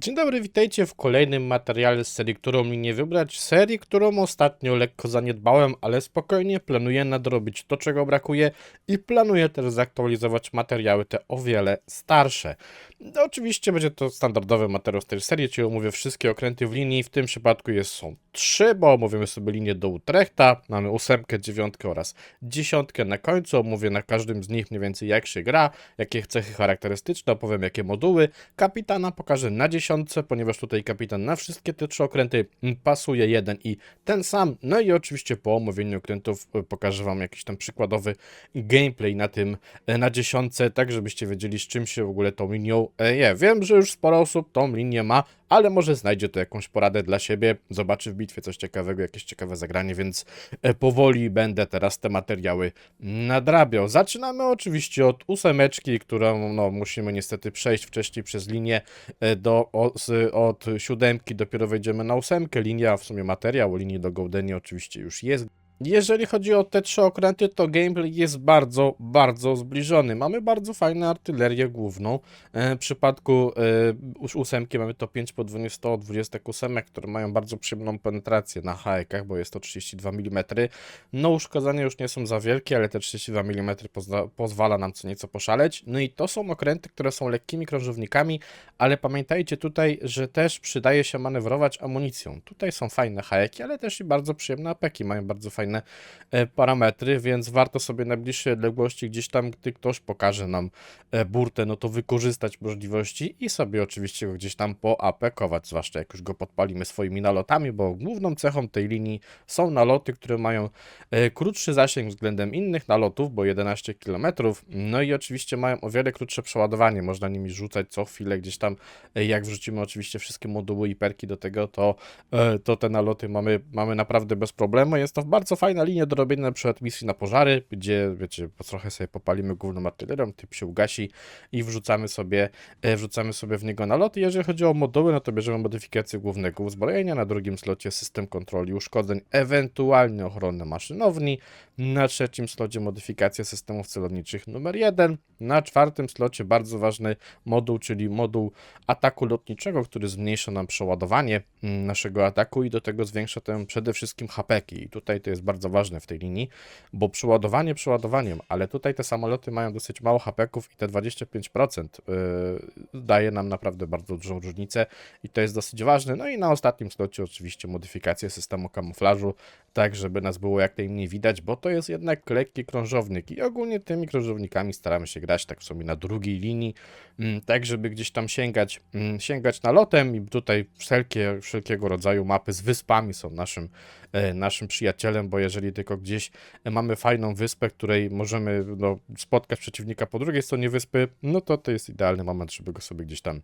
Dzień dobry, witajcie w kolejnym materiale z serii, którą mi nie wybrać. Serii, którą ostatnio lekko zaniedbałem, ale spokojnie planuję nadrobić to, czego brakuje i planuję też zaktualizować materiały te o wiele starsze. No, oczywiście będzie to standardowy materiał z tej serii, czyli omówię wszystkie okręty w linii. W tym przypadku jest, są trzy, bo omówimy sobie linię do Utrechta, mamy ósemkę, dziewiątkę oraz dziesiątkę na końcu. Omówię na każdym z nich mniej więcej jak się gra, jakie cechy charakterystyczne, opowiem jakie moduły. Kapitana pokażę na ponieważ tutaj kapitan na wszystkie te trzy okręty pasuje jeden i ten sam. No i oczywiście po omówieniu okrętów e, pokażę Wam jakiś tam przykładowy gameplay na tym, e, na dziesiątce, tak żebyście wiedzieli z czym się w ogóle tą linią e, je. Wiem, że już sporo osób tą linię ma, ale może znajdzie to jakąś poradę dla siebie, zobaczy w bitwie coś ciekawego, jakieś ciekawe zagranie, więc e, powoli będę teraz te materiały nadrabiał. Zaczynamy oczywiście od ósemeczki, którą no, musimy niestety przejść wcześniej przez linię e, do, od siódemki, dopiero wejdziemy na ósemkę. Linia, w sumie materiał linii do Goldeni oczywiście już jest. Jeżeli chodzi o te trzy okręty, to gameplay jest bardzo, bardzo zbliżony. Mamy bardzo fajną artylerię główną. E, W przypadku e, ósemki mamy to 5 podwójnie 128, które mają bardzo przyjemną penetrację na haekach, bo jest to 32 mm. No uszkodzenia już nie są za wielkie, ale te 32 mm pozwala nam co nieco poszaleć. No i to są okręty, które są lekkimi krążownikami, ale pamiętajcie tutaj, że też przydaje się manewrować amunicją. Tutaj są fajne haeki, ale też i bardzo przyjemne apeki, mają bardzo fajne e, parametry, więc warto sobie na bliższej odległości gdzieś tam, gdy ktoś pokaże nam e, burtę, no to wykorzystać możliwości i sobie oczywiście go gdzieś tam poapekować, zwłaszcza jak już go podpalimy swoimi nalotami, bo główną cechą tej linii są naloty, które mają e, krótszy zasięg względem innych nalotów, bo 11 km, no i oczywiście mają o wiele krótsze przeładowanie, można nimi rzucać co chwilę gdzieś tam, jak wrzucimy oczywiście wszystkie moduły i perki do tego, to, to te naloty mamy, mamy naprawdę bez problemu. Jest to bardzo fajna linia do robienia na przykład misji na pożary, gdzie wiecie, po trochę sobie popalimy główną artylerią, typ się ugasi i wrzucamy sobie, e, wrzucamy sobie w niego naloty. Jeżeli chodzi o moduły, no to bierzemy modyfikację głównego uzbrojenia, na drugim slocie system kontroli uszkodzeń, ewentualnie ochronę maszynowni, na trzecim slocie modyfikacja systemów celowniczych numer jeden, na czwartym slocie bardzo ważny moduł, czyli moduł ataku lotniczego, który zmniejsza nam przeładowanie mm, naszego ataku i do tego zwiększa tę przede wszystkim hapeki. I tutaj to jest bardzo ważne w tej linii, bo przeładowanie przeładowaniem, ale tutaj te samoloty mają dosyć mało hapeków i te 25% yy, daje nam naprawdę bardzo dużą różnicę i to jest dosyć ważne. No i na ostatnim slocie oczywiście modyfikacje systemu kamuflażu, tak żeby nas było jak najmniej widać, bo to jest jednak lekki krążownik i ogólnie tymi krążownikami staramy się grać tak w sumie na drugiej linii, mm, tak żeby gdzieś tam sięgać, mm, sięgać nalotem i tutaj wszelkie, wszelkiego rodzaju mapy z wyspami są naszym, naszym przyjacielem, bo jeżeli tylko gdzieś mamy fajną wyspę, której możemy no, spotkać przeciwnika po drugiej stronie wyspy, no to to jest idealny moment, żeby go sobie gdzieś tam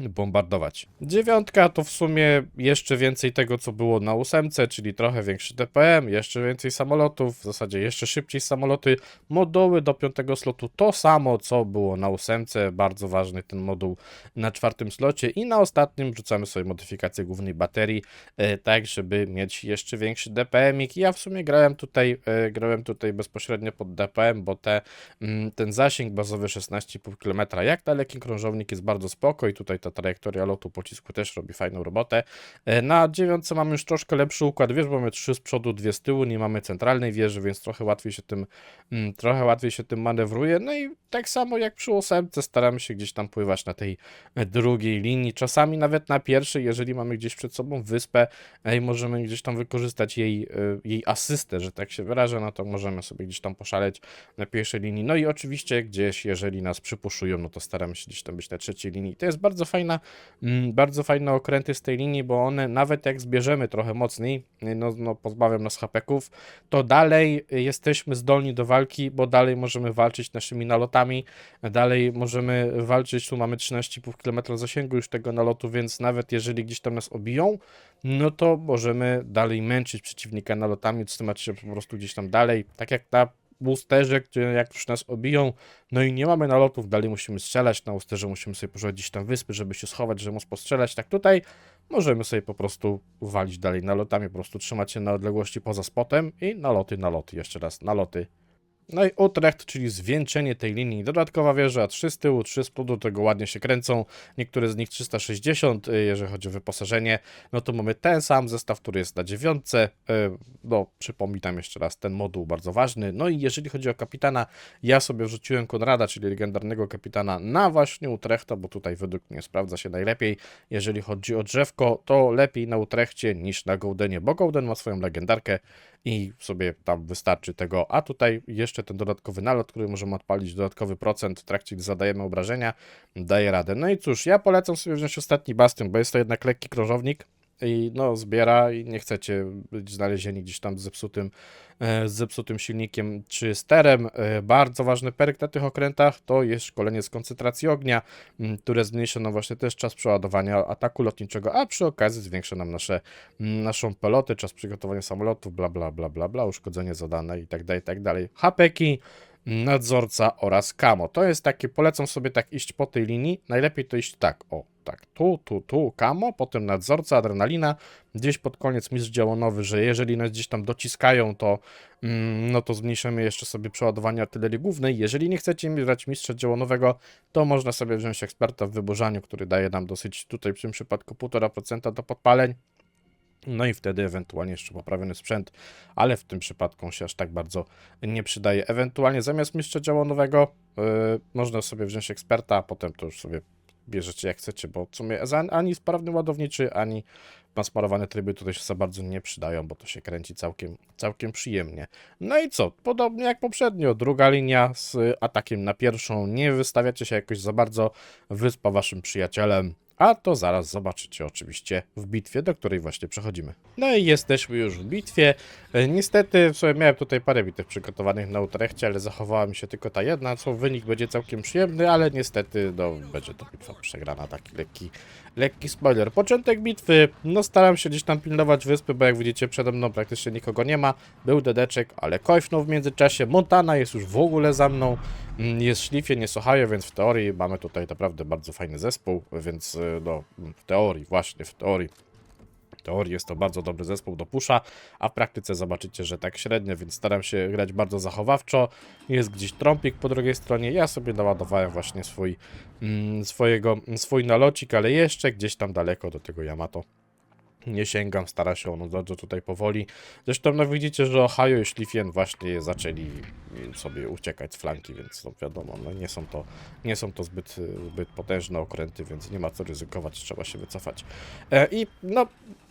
bombardować. Dziewiątka to w sumie jeszcze więcej tego, co było na ósemce, czyli trochę większy DPM, jeszcze więcej samolotów, w zasadzie jeszcze szybciej samoloty. Moduły do piątego slotu to samo, co było na ósemce, bardzo ważny ten moduł na czwartym slocie i na ostatnim wrzucamy sobie modyfikację głównej baterii, e, tak żeby mieć jeszcze większy DPM. -ik. Ja w sumie grałem tutaj, e, grałem tutaj bezpośrednio pod DPM, bo te, mm, ten zasięg bazowy 16,5 km, jak na lekki krążownik jest bardzo spoko i tutaj ta trajektoria lotu pocisku też robi fajną robotę. E, Na dziewiątce mamy już troszkę lepszy układ wież, bo mamy trzy z przodu, dwie z tyłu, nie mamy centralnej wieży, więc trochę łatwiej się tym, mm, trochę łatwiej się tym manewruje. No i tak samo jak przy ósemce staramy się gdzieś tam pływać na tej e, drugiej linii, czasami nawet na pierwszej, jeżeli mamy gdzieś przed sobą wyspę e, i możemy gdzieś tam wykorzystać jej, jej asystę, że tak się wyrażę, no to możemy sobie gdzieś tam poszaleć na pierwszej linii. No i oczywiście gdzieś, jeżeli nas przypuszują, no to staramy się gdzieś tam być na trzeciej linii. To jest bardzo fajna, mm, bardzo fajne okręty z tej linii, bo one nawet jak zbierzemy trochę mocniej, y, no, no pozbawiam nas hapeków, to dalej jesteśmy zdolni do walki, bo dalej możemy walczyć naszymi nalotami, dalej możemy walczyć, tu mamy 13,5 km zasięgu już tego nalotu, więc nawet jeżeli gdzieś tam nas obiją, no to możemy dalej męczyć przeciwnika nalotami, trzymać się po prostu gdzieś tam dalej, tak jak na boosterze, gdzie jak już nas obiją, no i nie mamy nalotów, dalej musimy strzelać, na boosterze musimy sobie gdzieś tam wyspy, żeby się schować, żeby móc postrzelać, tak tutaj możemy sobie po prostu walić dalej nalotami, po prostu trzymać się na odległości poza spotem i naloty, naloty, jeszcze raz, naloty, No i Utrecht, czyli zwieńczenie tej linii. Dodatkowa wieża, 3 z tyłu, 3 z przodu, tego ładnie się kręcą. Niektóre z nich 360, y, jeżeli chodzi o wyposażenie. No to mamy ten sam zestaw, który jest na dziewiątce. Y, No, przypominam jeszcze raz, ten moduł bardzo ważny. No i jeżeli chodzi o kapitana, ja sobie wrzuciłem Konrada, czyli legendarnego kapitana, na właśnie Utrechta, bo tutaj według mnie sprawdza się najlepiej. Jeżeli chodzi o drzewko, to lepiej na Utrechcie niż na Goldenie, bo Golden ma swoją legendarkę i sobie tam wystarczy tego. A tutaj jeszcze ten dodatkowy nalot, który możemy odpalić, dodatkowy procent w trakcie, gdy zadajemy obrażenia, daje radę. No i cóż, ja polecam sobie wziąć ostatni bastion, bo jest to jednak lekki krążownik i no zbiera i nie chcecie być znalezieni gdzieś tam z zepsutym, e, z zepsutym silnikiem czy sterem. E, Bardzo ważny perk na tych okrętach to jest szkolenie z koncentracji ognia, które zmniejsza nam właśnie też czas przeładowania ataku lotniczego, a przy okazji zwiększa nam nasze, naszą pelotę, czas przygotowania samolotów, bla bla bla bla bla, uszkodzenie zadane i tak dalej, i tak dalej. Hapeki, nadzorca oraz kamo. To jest takie, polecam sobie tak iść po tej linii. Najlepiej to iść tak, o, tak, tu, tu, tu, kamo, potem nadzorca, adrenalina, gdzieś pod koniec mistrz działonowy, że jeżeli nas gdzieś tam dociskają, to mm, no to zmniejszymy jeszcze sobie przeładowanie artylerii głównej. Jeżeli nie chcecie brać mistrza działonowego, to można sobie wziąć eksperta w wyburzaniu, który daje nam dosyć, tutaj w tym przypadku 1,5% do podpaleń. No i wtedy ewentualnie jeszcze poprawiony sprzęt, ale w tym przypadku on się aż tak bardzo nie przydaje. Ewentualnie zamiast mistrza działonowego yy, można sobie wziąć eksperta, a potem to już sobie bierzecie jak chcecie, bo w sumie ani sprawny ładowniczy, ani nasmarowane tryby tutaj się za bardzo nie przydają, bo to się kręci całkiem, całkiem przyjemnie. No i co? Podobnie jak poprzednio, druga linia z atakiem na pierwszą. Nie wystawiacie się jakoś za bardzo, wyspa waszym przyjacielem. A to zaraz zobaczycie oczywiście w bitwie, do której właśnie przechodzimy. No i jesteśmy już w bitwie. E, Niestety, w sumie miałem tutaj parę bitew przygotowanych na Utrechcie, ale zachowała mi się tylko ta jedna, co wynik będzie całkiem przyjemny, ale niestety, no, będzie to bitwa przegrana, taki lekki, lekki spoiler. Początek bitwy, no staram się gdzieś tam pilnować wyspy, bo jak widzicie przede mną praktycznie nikogo nie ma. Był Dedeczek, ale Kojfnął w międzyczasie, Montana jest już w ogóle za mną, Mm, jest Szlifie, jest Ohio, więc w teorii mamy tutaj naprawdę bardzo fajny zespół, więc y, no, w teorii, właśnie w teorii. W teorii jest to bardzo dobry zespół do pusza, a w praktyce zobaczycie, że tak średnio, więc staram się grać bardzo zachowawczo. Jest gdzieś trąpik po drugiej stronie. Ja sobie naładowałem właśnie swój, mm, swojego, swój nalocik, ale jeszcze gdzieś tam daleko do tego Yamato nie sięgam, stara się ono bardzo tutaj powoli. Zresztą no widzicie, że Ohio i Schlifien właśnie zaczęli sobie uciekać z flanki, więc no wiadomo, no nie są to, nie są to zbyt, zbyt potężne okręty, więc nie ma co ryzykować, trzeba się wycofać. E, I no,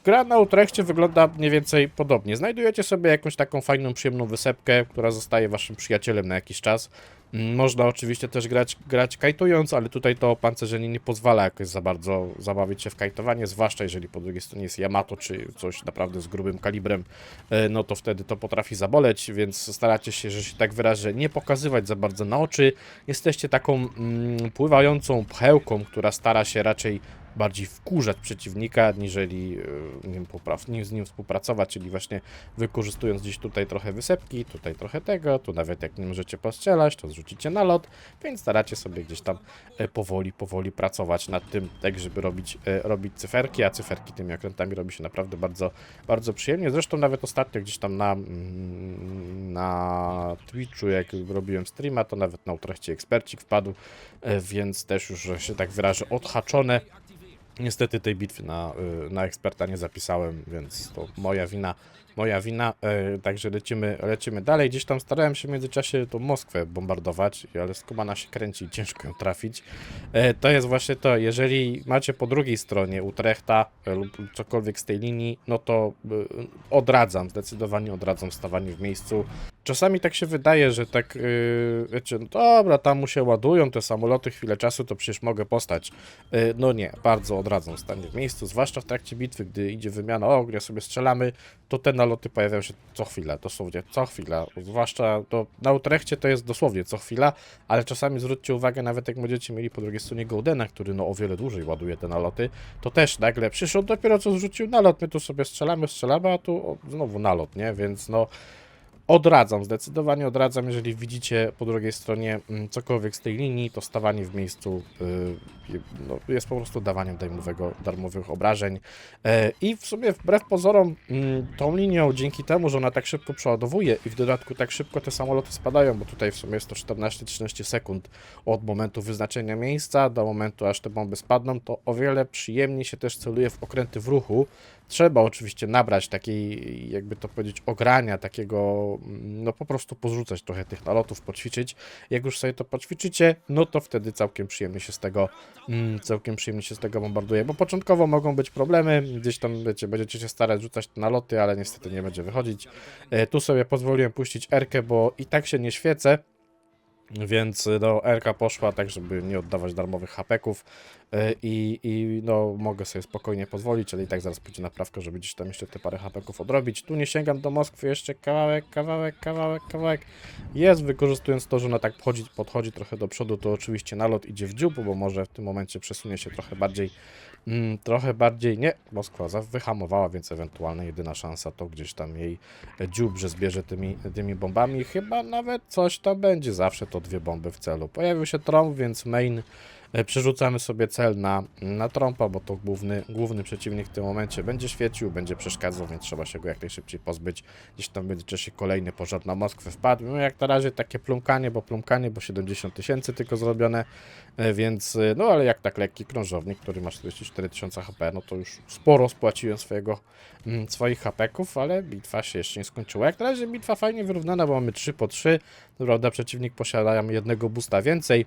gra na Utrechcie wygląda mniej więcej podobnie. Znajdujecie sobie jakąś taką fajną, przyjemną wysepkę, która zostaje waszym przyjacielem na jakiś czas. Mm, Można oczywiście też grać, grać kajtując, ale tutaj to opancerzenie nie pozwala jakoś za bardzo zabawić się w kajtowanie, zwłaszcza jeżeli po drugiej stronie jest Yamato czy coś naprawdę z grubym kalibrem, e, no to wtedy to potrafi zaboleć, więc staracie się, że się tak wyrażę, nie pokazywać za bardzo na oczy. Jesteście taką mm, pływającą pchełką, która stara się raczej bardziej wkurzać przeciwnika, niżeli e, nim, popraw, nim z nim współpracować, czyli właśnie wykorzystując gdzieś tutaj trochę wysepki, tutaj trochę tego, tu nawet jak nie możecie postrzelać, to zrzucicie na lot, więc staracie sobie gdzieś tam e, powoli, powoli pracować nad tym, tak żeby robić, e, robić cyferki, a cyferki tymi okrętami robi się naprawdę bardzo, bardzo przyjemnie. Zresztą nawet ostatnio gdzieś tam na, mm, na Twitchu, jak robiłem streama, to nawet na Utrechcie ekspercik wpadł, więc też już, że się tak wyrażę, odhaczone. Niestety tej bitwy na, y, na eksperta nie zapisałem, więc to moja wina. Moja wina, e, także lecimy, lecimy dalej. Gdzieś tam starałem się w międzyczasie tą Moskwę bombardować, ale skumana się kręci i ciężko ją trafić. E, to jest właśnie to, jeżeli macie po drugiej stronie Utrechta e, lub cokolwiek z tej linii, no to y, odradzam, zdecydowanie odradzam stawanie w miejscu. Czasami tak się wydaje, że tak, yy, wiecie, no dobra, tam mu się ładują te samoloty chwilę czasu, to przecież mogę postać. Yy, no nie, bardzo odradzam stanie w miejscu, zwłaszcza w trakcie bitwy, gdy idzie wymiana ognia, sobie strzelamy, to te naloty pojawiają się co chwilę, dosłownie co chwila. Zwłaszcza to na Utrechcie to jest dosłownie co chwila, ale czasami zwróćcie uwagę, nawet jak będziecie mieli po drugiej stronie Goldena, który no o wiele dłużej ładuje te naloty, to też nagle przyszedł dopiero co zrzucił nalot, my tu sobie strzelamy, strzelamy, a tu o, znowu nalot, nie? Więc no Odradzam, zdecydowanie odradzam, jeżeli widzicie po drugiej stronie mm, cokolwiek z tej linii, to stawanie w miejscu y, no, jest po prostu dawaniem darmowego, darmowych obrażeń. E, I w sumie wbrew pozorom mm, tą linią, dzięki temu, że ona tak szybko przeładowuje i w dodatku tak szybko te samoloty spadają, bo tutaj w sumie jest to 14-13 sekund od momentu wyznaczenia miejsca do momentu, aż te bomby spadną, to o wiele przyjemniej się też celuje w okręty w ruchu. Trzeba oczywiście nabrać takiej, jakby to powiedzieć, ogrania, takiego, mm, no po prostu pozrzucać trochę tych nalotów, poćwiczyć. Jak już sobie to poćwiczycie, no to wtedy całkiem przyjemnie się z tego, mm, całkiem przyjemnie się z tego bombarduje, bo początkowo mogą być problemy, gdzieś tam, wiecie, będziecie się starać rzucać naloty, ale niestety nie będzie wychodzić. E, tu sobie pozwoliłem puścić Erkę, bo i tak się nie świecę, więc do RK poszła tak, żeby nie oddawać darmowych hapeków i, i no mogę sobie spokojnie pozwolić, ale i tak zaraz pójdzie naprawka, żeby gdzieś tam jeszcze te parę hapeków odrobić. Tu nie sięgam do Moskwy, jeszcze kawałek, kawałek, kawałek, kawałek. Jest, wykorzystując to, że ona tak podchodzi, podchodzi trochę do przodu, to oczywiście nalot idzie w dziób, bo może w tym momencie przesunie się trochę bardziej, mm, trochę bardziej, nie, Moskwa wyhamowała, więc ewentualna jedyna szansa to gdzieś tam jej dziób, że zbierze tymi, tymi bombami. Chyba nawet coś tam będzie, zawsze to dwie bomby w celu. Pojawił się trąb, więc main e, przerzucamy sobie cel na, na trąba, bo to główny, główny przeciwnik w tym momencie będzie świecił, będzie przeszkadzał, więc trzeba się go jak najszybciej pozbyć. Gdzieś tam będzie się kolejny pożar na Moskwę wpadł. No jak na razie takie plumkanie, bo plumkanie, bo 70 tysięcy tylko zrobione, e, więc e, no ale jak tak lekki krążownik, który ma 44 tysiące HP, no to już sporo spłaciłem swojego, mm, swoich hapeków, ale bitwa się jeszcze nie skończyła. Jak na razie bitwa fajnie wyrównana, bo mamy 3 po 3, co prawda przeciwnik posiada jednego boosta więcej,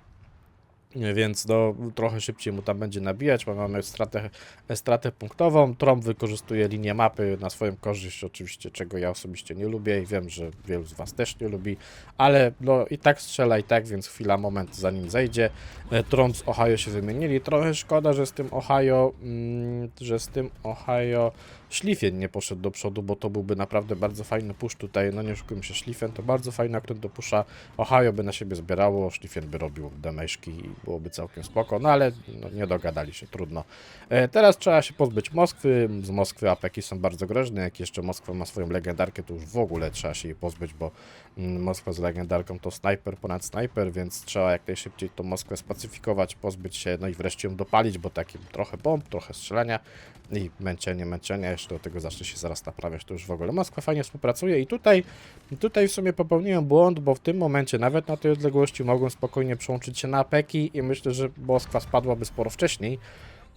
więc no, trochę szybciej mu tam będzie nabijać, bo mamy stratę, stratę punktową. Trump wykorzystuje linię mapy na swoją korzyść, oczywiście, czego ja osobiście nie lubię i wiem, że wielu z Was też nie lubi, ale no i tak strzela i tak, więc chwila, moment zanim zejdzie. E, Trump z Ohio się wymienili. Trochę szkoda, że z tym Ohio, mm, że z tym Ohio Szlifien nie poszedł do przodu, bo to byłby naprawdę bardzo fajny push tutaj. No nie oszukujmy się, Szlifien to bardzo fajny akrent do pusza. Ohio by na siebie zbierało, Szlifien by robił demeszki i byłoby całkiem spoko, no ale no, nie dogadali się, trudno. E, teraz trzeba się pozbyć Moskwy. Z Moskwy apeki są bardzo groźne. Jak jeszcze Moskwa ma swoją legendarkę, to już w ogóle trzeba się jej pozbyć, bo mm, Moskwa z legendarką to snajper ponad snajper, więc trzeba jak najszybciej tą Moskwę spacyfikować, pozbyć się, no i wreszcie ją dopalić, bo takim trochę bomb, trochę strzelania i męczenie, męczenie, jeszcze do tego zacznie się zaraz naprawiać, to już w ogóle Moskwa fajnie współpracuje i tutaj, tutaj w sumie popełniłem błąd, bo w tym momencie nawet na tej odległości mogłem spokojnie przełączyć się na apeki i myślę, że Moskwa spadłaby sporo wcześniej,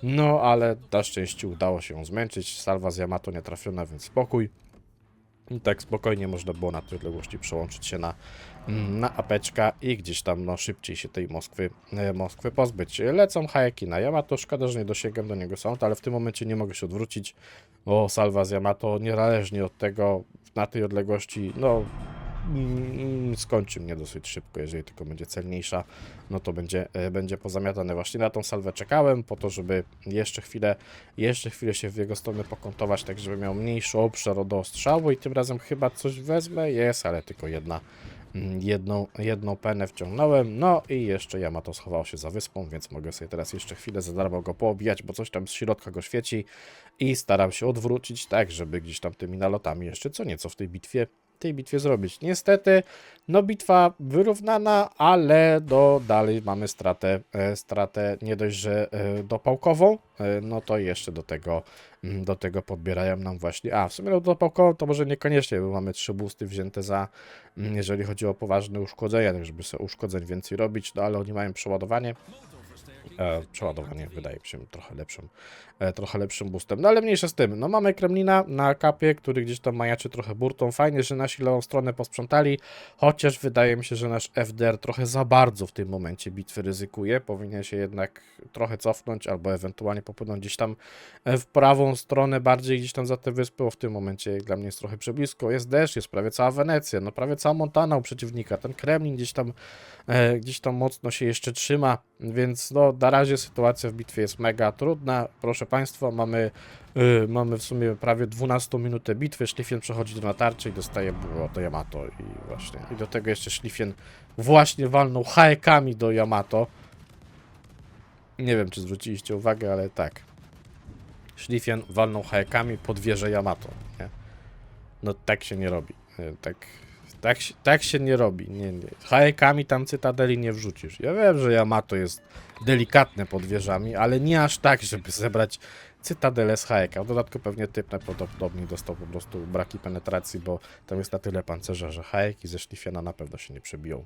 no ale na szczęście udało się ją zmęczyć, salwa z Yamato nie trafiona, więc spokój. I tak spokojnie można było na tej odległości przełączyć się na, mm, na apeczka i gdzieś tam no, szybciej się tej Moskwy, e, Moskwy pozbyć. Lecą hajeki na Yamato, szkoda, że nie dosięgam do niego sound, ale w tym momencie nie mogę się odwrócić, bo salwa z Yamato niezależnie od tego na tej odległości, no skończy mnie dosyć szybko, jeżeli tylko będzie celniejsza, no to będzie, e, będzie pozamiatane. Właśnie na tą salwę czekałem, po to, żeby jeszcze chwilę, jeszcze chwilę się w jego stronę pokątować, tak żeby miał mniejszy obszar do ostrzału i tym razem chyba coś wezmę, jest, ale tylko jedna, mm, jedną, jedną penę wciągnąłem, no i jeszcze Yamato schował się za wyspą, więc mogę sobie teraz jeszcze chwilę za darmo go poobijać, bo coś tam z środka go świeci i staram się odwrócić tak, żeby gdzieś tam tymi nalotami jeszcze co nieco w tej bitwie tej bitwie zrobić. Niestety, no bitwa wyrównana, ale do dalej mamy stratę, e, stratę nie dość, że e, dopałkową, e, no to jeszcze do tego, mm, do tego podbierają nam właśnie, a w sumie no dopałkową to może niekoniecznie, bo mamy trzy boosty wzięte za, mm, jeżeli chodzi o poważne uszkodzenia, tak żeby sobie uszkodzeń więcej robić, no ale oni mają przeładowanie, e, przeładowanie wydaje mi się trochę lepszym, trochę lepszym boostem. No ale mniejsza z tym. No mamy Kremlina na kapie, który gdzieś tam majaczy trochę burtą. Fajnie, że nasi lewą stronę posprzątali, chociaż wydaje mi się, że nasz FDR trochę za bardzo w tym momencie bitwy ryzykuje. Powinien się jednak trochę cofnąć albo ewentualnie popłynąć gdzieś tam e, w prawą stronę, bardziej gdzieś tam za te wyspy, bo w tym momencie dla mnie jest trochę przeblisko. Jest deszcz, jest prawie cała Wenecja, no prawie cała Montana u przeciwnika. Ten Kremlin gdzieś tam, e, gdzieś tam mocno się jeszcze trzyma, więc no na razie sytuacja w bitwie jest mega trudna. Proszę Państwa, mamy, y, mamy w sumie prawie 12 minutę bitwy. Szlifien przechodzi do natarczy i dostaje było do Yamato i właśnie. I do tego jeszcze Szlifien właśnie walnął haekami do Yamato. Nie wiem, czy zwróciliście uwagę, ale tak. Szlifien walnął haekami pod wieżę Yamato, nie? No tak się nie robi. Tak, Tak, tak się nie robi. Nie, nie. Hajekami tam cytadeli nie wrzucisz. Ja wiem, że Yamato jest delikatne pod wieżami, ale nie aż tak, żeby zebrać cytadelę z hajeka. W dodatku pewnie typ najprawdopodobniej dostał po prostu braki penetracji, bo tam jest na tyle pancerza, że hajeki ze szlifiana na pewno się nie przebiją.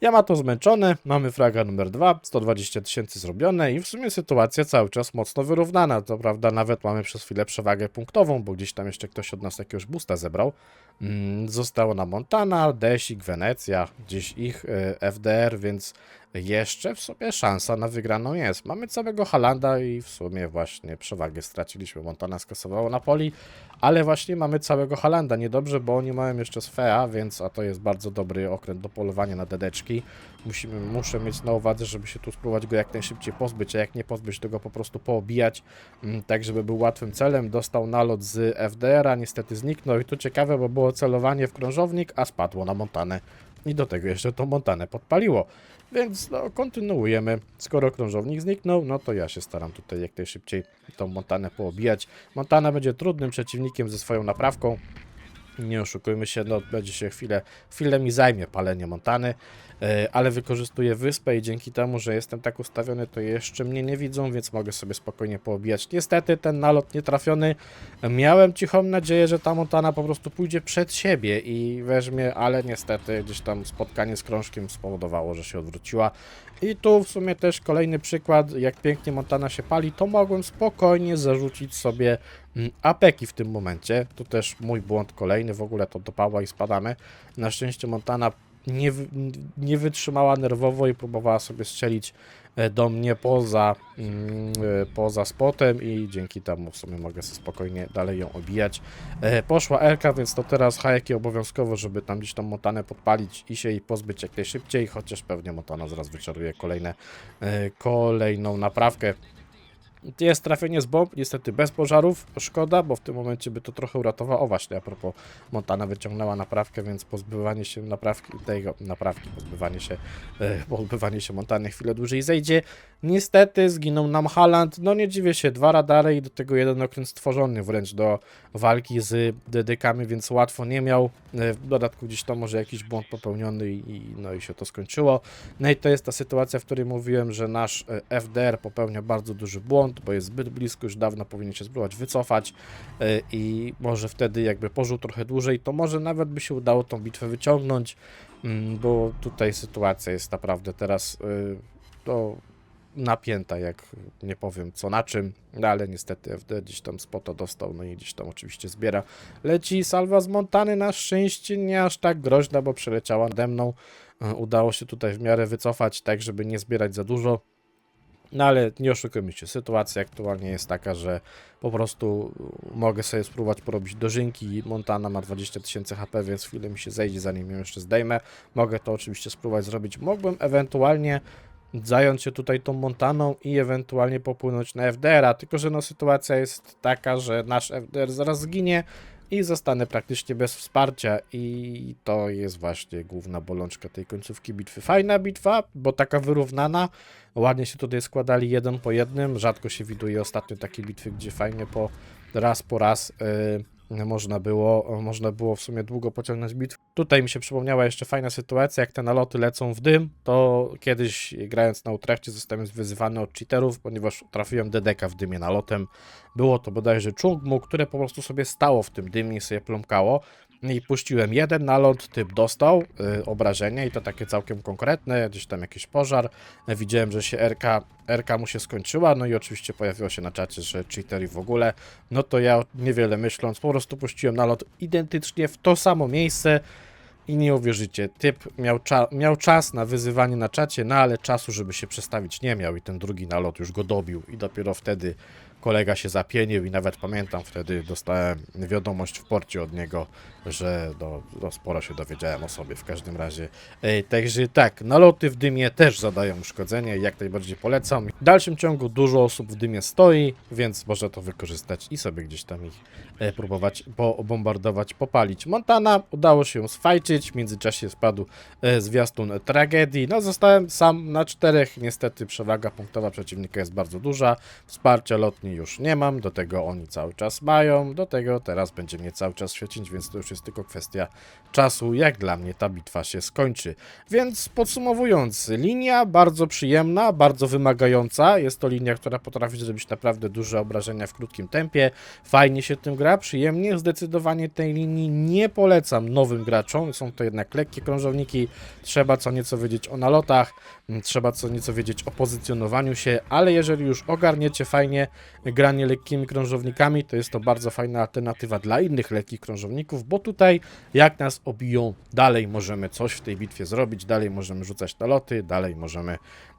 Yamato zmęczony, mamy fraga numer 2, 120 tysięcy zrobione i w sumie sytuacja cały czas mocno wyrównana. To prawda, nawet mamy przez chwilę przewagę punktową, bo gdzieś tam jeszcze ktoś od nas jakiegoś boosta zebrał. Mm, Zostało na Montana, Desik, Wenecja, gdzieś ich e, FDR, więc jeszcze w sobie szansa na wygraną jest. Mamy całego Halanda i w sumie właśnie przewagę straciliśmy. Montana skasowało Napoli, ale właśnie mamy całego Halanda. Niedobrze, bo oni mają jeszcze Sfea, więc a to jest bardzo dobry okręt do polowania na dedeczki. Musimy, muszę mieć na uwadze, żeby się tu spróbować go jak najszybciej pozbyć, a jak nie pozbyć, to go po prostu poobijać, mm, tak żeby był łatwym celem. Dostał nalot z FDR-a, niestety zniknął i tu ciekawe, bo było celowanie w krążownik, a spadło na Montanę. I do tego jeszcze tą Montanę podpaliło. Więc no, kontynuujemy. Skoro krążownik zniknął, no to ja się staram tutaj jak najszybciej tą Montanę poobijać. Montana będzie trudnym przeciwnikiem ze swoją naprawką. Nie oszukujmy się, no będzie się chwilę, chwilę mi zajmie palenie Montany, e, ale wykorzystuję wyspę i dzięki temu, że jestem tak ustawiony, to jeszcze mnie nie widzą, więc mogę sobie spokojnie poobijać. Niestety ten nalot nietrafiony. Miałem cichą nadzieję, że ta Montana po prostu pójdzie przed siebie i weźmie, ale niestety gdzieś tam spotkanie z krążkiem spowodowało, że się odwróciła. I tu w sumie też kolejny przykład, jak pięknie Montana się pali, to mogłem spokojnie zarzucić sobie apeki w tym momencie. Tu też mój błąd kolejny, w ogóle to dopała i spadamy. Na szczęście Montana nie, nie wytrzymała nerwowo i próbowała sobie strzelić e, do mnie poza, mm, e, poza spotem i dzięki temu w sumie mogę sobie spokojnie dalej ją obijać. E, Poszła Elka, więc to teraz hajeki obowiązkowo, żeby tam gdzieś tą Montanę podpalić i się jej pozbyć jak najszybciej, chociaż pewnie Montana zaraz wyczaruje kolejne, kolejną naprawkę. Jest trafienie z bomb, niestety bez pożarów, szkoda, bo w tym momencie by to trochę uratowało. O właśnie, a propos, Montana wyciągnęła naprawkę, więc pozbywanie się naprawki, tego, naprawki, pozbywanie się, e, pozbywanie się Montany chwilę dłużej zejdzie. Niestety zginął nam Haland, no nie dziwię się, dwa radary i do tego jeden okręt stworzony wręcz do walki z dedykami, więc łatwo nie miał. E, W dodatku gdzieś to może jakiś błąd popełniony i, no i się to skończyło. No i to jest ta sytuacja, w której mówiłem, że nasz e, FDR popełnia bardzo duży błąd, bo jest zbyt blisko, już dawno powinien się spróbować wycofać e, i może wtedy jakby pożył trochę dłużej, to może nawet by się udało tą bitwę wyciągnąć, mm, bo tutaj sytuacja jest naprawdę teraz to napięta, jak nie powiem co na czym, no ale niestety FD gdzieś tam spota dostał, no i gdzieś tam oczywiście zbiera. Leci salwa z Montany, na szczęście nie aż tak groźna, bo przeleciała nade mną. E, Udało się tutaj w miarę wycofać, tak żeby nie zbierać za dużo. No ale nie oszukujmy się, sytuacja aktualnie jest taka, że po prostu mogę sobie spróbować porobić dożynki. Montana ma 20 tysięcy HP, więc chwilę mi się zejdzie, zanim ją jeszcze zdejmę. Mogę to oczywiście spróbować zrobić. Mógłbym ewentualnie zająć się tutaj tą Montaną i ewentualnie popłynąć na FDR-a, tylko że no sytuacja jest taka, że nasz FDR zaraz zginie i zostanę praktycznie bez wsparcia i to jest właśnie główna bolączka tej końcówki bitwy. Fajna bitwa, bo taka wyrównana, ładnie się tutaj składali jeden po jednym, rzadko się widuje ostatnio takie bitwy, gdzie fajnie po raz po raz yy, można było, można było w sumie długo pociągnąć bitwę. Tutaj mi się przypomniała jeszcze fajna sytuacja, jak te naloty lecą w dym, to kiedyś grając na Utrechcie zostałem wyzywany od cheaterów, ponieważ trafiłem DDK w dymie nalotem. Było to bodajże Chungmu, które po prostu sobie stało w tym dymie i sobie plumkało. I puściłem jeden nalot, typ dostał y, obrażenie i to takie całkiem konkretne, gdzieś tam jakiś pożar. Widziałem, że się RK, RK mu się skończyła, no i oczywiście pojawiło się na czacie, że cheater i w ogóle. No to ja niewiele myśląc, po prostu puściłem nalot identycznie w to samo miejsce i nie uwierzycie, typ miał, cza miał czas na wyzywanie na czacie, no ale czasu, żeby się przestawić nie miał i ten drugi nalot już go dobił i dopiero wtedy kolega się zapienił i nawet pamiętam wtedy dostałem wiadomość w porcie od niego, że no, no sporo się dowiedziałem o sobie w każdym razie. E, także tak, naloty w dymie też zadają uszkodzenie jak najbardziej polecam. W dalszym ciągu dużo osób w dymie stoi, więc może to wykorzystać i sobie gdzieś tam ich e, próbować bombardować, popalić. Montana udało się sfajczyć, w międzyczasie spadł e, zwiastun tragedii. No zostałem sam na czterech, niestety przewaga punktowa przeciwnika jest bardzo duża, wsparcia lotni już nie mam, do tego oni cały czas mają, do tego teraz będzie mnie cały czas świecić, więc to już jest tylko kwestia czasu, jak dla mnie ta bitwa się skończy. Więc podsumowując, linia bardzo przyjemna, bardzo wymagająca. Jest to linia, która potrafi zrobić naprawdę duże obrażenia w krótkim tempie. Fajnie się tym gra, przyjemnie. Zdecydowanie tej linii nie polecam nowym graczom. Są to jednak lekkie krążowniki. Trzeba co nieco wiedzieć o nalotach, trzeba co nieco wiedzieć o pozycjonowaniu się, ale jeżeli już ogarniecie fajnie granie lekkimi krążownikami, to jest to bardzo fajna alternatywa dla innych lekkich krążowników, bo tutaj jak nas obiją, dalej możemy coś w tej bitwie zrobić, dalej możemy rzucać naloty, dalej możemy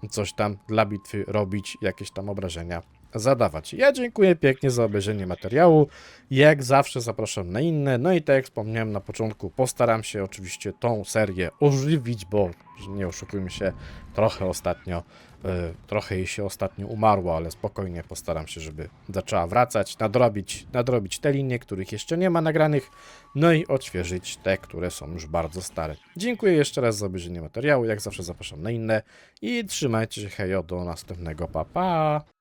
coś tam dla bitwy robić, jakieś tam obrażenia zadawać. Ja dziękuję pięknie za obejrzenie materiału. Jak zawsze zapraszam na inne. No i tak jak wspomniałem na początku, postaram się oczywiście tą serię ożywić, bo nie oszukujmy się, trochę ostatnio, y, trochę jej się ostatnio umarło, ale spokojnie postaram się, żeby zaczęła wracać, nadrobić, nadrobić te linie, których jeszcze nie ma nagranych, no i odświeżyć te, które są już bardzo stare. Dziękuję jeszcze raz za obejrzenie materiału. Jak zawsze zapraszam na inne i trzymajcie się, hejo, do następnego, pa pa!